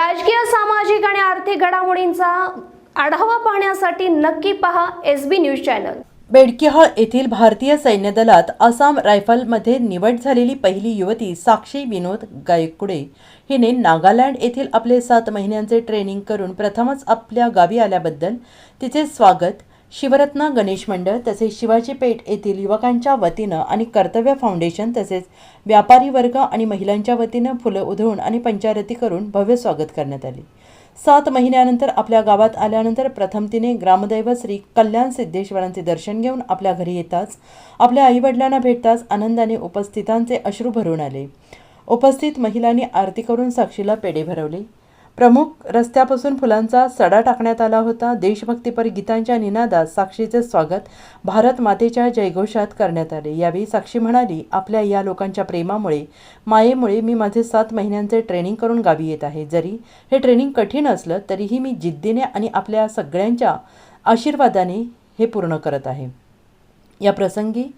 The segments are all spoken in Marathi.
राजकीय सामाजिक आणि आर्थिक घडामोडींचा आढावा पाहण्यासाठी नक्की पहा S B news channel. Bedkihal येथील भारतीय सैन्य दलात आसाम रायफलमध्ये निवड झालेली पहिली युवती साक्षी विनोद गायकुडे हिने नागालँड येथील आपले सात महिन्यांचे ट्रेनिंग करून प्रथमच आपल्या गावी आल्याबद्दल तिचे स्वागत शिवरत्न गणेश मंडळ तसेच शिवाजी पेठ येथील युवकांच्या वतीनं आणि कर्तव्य फाउंडेशन तसेच व्यापारी वर्ग आणि महिलांच्या वतीनं फुलं उधळून आणि पंचारती करून भव्य स्वागत करण्यात आले. सात महिन्यानंतर आपल्या गावात आल्यानंतर प्रथम तिने ग्रामदैवत श्री कल्याण सिद्धेश्वरांचे दर्शन घेऊन आपल्या घरी येताच आपल्या आईवडिलांना भेटताच आनंदाने उपस्थितांचे अश्रू भरून आले. उपस्थित महिलांनी आरती करून साक्षीला पेढे भरवले. प्रमुख रस्त्यापासून फुलांचा सडा टाकण्यात आला होता. देशभक्तीपर गीतांच्या निनादात साक्षीचे स्वागत भारत मातेच्या जयघोषात करण्यात आले. यावेळी साक्षी म्हणाली आपल्या या लोकांच्या प्रेमामुळे मायेमुळे मी माझे सात महिन्यांचे ट्रेनिंग करून गावी येत आहे. जरी हे ट्रेनिंग कठीण असलं तरीही मी जिद्दीने आणि आपल्या सगळ्यांच्या आशीर्वादाने हे पूर्ण करत आहे. या प्रसंगी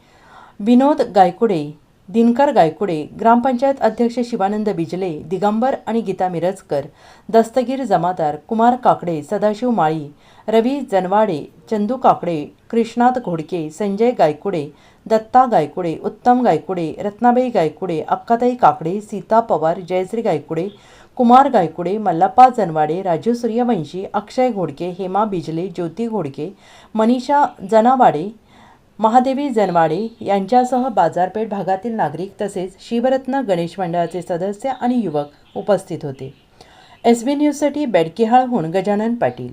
विनोद गायकुडे दिनकर गायकुडे ग्रामपंचायत अध्यक्ष शिवानंद बिजले दिगंबर आणि गीता मिरजकर दस्तगीर जमादार कुमार काकडे सदाशिव माळी रवी जनवाडे चंदू काकडे कृष्णात घोडके संजय गायकुडे दत्ता गायकुडे उत्तम गायकुडे रत्नाबाई गायकुडे अक्काताई काकडे सीता पवार जयश्री गायकुडे कुमार गायकुडे मल्लप्पा जनवाडे राजू सूर्यवंशी अक्षय घोडके हेमा बिजले ज्योती घोडके मनीषा जनावाडे महादेवी जनवाडे यांच्यासह बाजारपेठ भागातील नागरिक तसेच शिवरत्न गणेश मंडळाचे सदस्य आणि युवक उपस्थित होते. एस बी न्यूजसाठी बेडकिहाळहून गजानन पाटील.